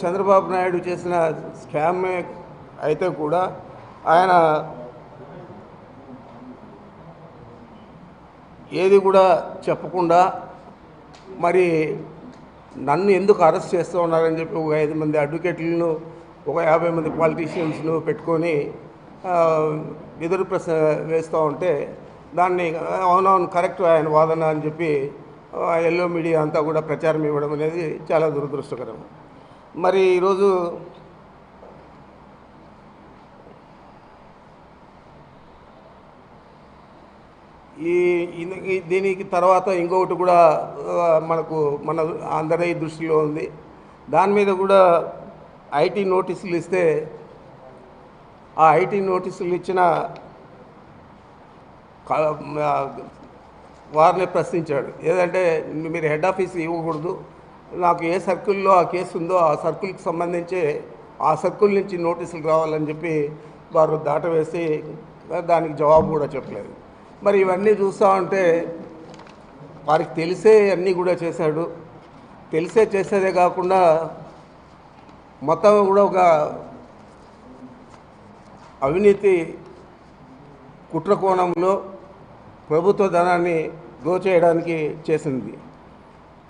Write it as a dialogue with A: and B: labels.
A: చంద్రబాబు నాయుడు చేసిన స్కామ్ అయితే కూడా ఆయన ఏది కూడా చెప్పకుండా మరి నన్ను ఎందుకు అరెస్ట్ చేస్తూ ఉన్నారని చెప్పి ఒక ఐదు మంది అడ్వకేట్లను ఒక యాభై మంది పాలిటీషియన్స్ను పెట్టుకొని ఎదురు ప్రశ్న వేస్తూ ఉంటే దాన్ని అవునవును కరెక్ట్ ఆయన వాదన అని చెప్పి ఆ, ఎల్లో మీడియా అంతా కూడా ప్రచారం ఇవ్వడం అనేది చాలా దురదృష్టకరం. మరి ఈరోజు ఈ దీనికి తర్వాత ఇంకొకటి కూడా మనకు మన అందరి దృష్టిలో ఉంది. దాని మీద కూడా ఐటీ నోటీసులు ఇస్తే ఆ ఐటీ నోటీసులు ఇచ్చిన వారిని ప్రశ్నించాడు. ఏదంటే మీరు హెడ్ ఆఫీస్ ఇవ్వకూడదు. నాకు ఏ సర్కిల్లో ఆ కేసు ఉందో ఆ సర్కిల్కి సంబంధించి ఆ సర్కిల్ నుంచి నోటీసులు రావాలని చెప్పి వారు దాటవేసి దానికి జవాబు కూడా చెప్పలేదు. మరి ఇవన్నీ చూస్తూ ఉంటే వారికి తెలిసే అన్నీ కూడా చేశాడు. తెలిసే చేసేదే కాకుండా మొత్తం కూడా ఒక అవినీతి కుట్ర కోణంలో ప్రభుత్వ ధనాన్ని దోచేయడానికి చేసింది.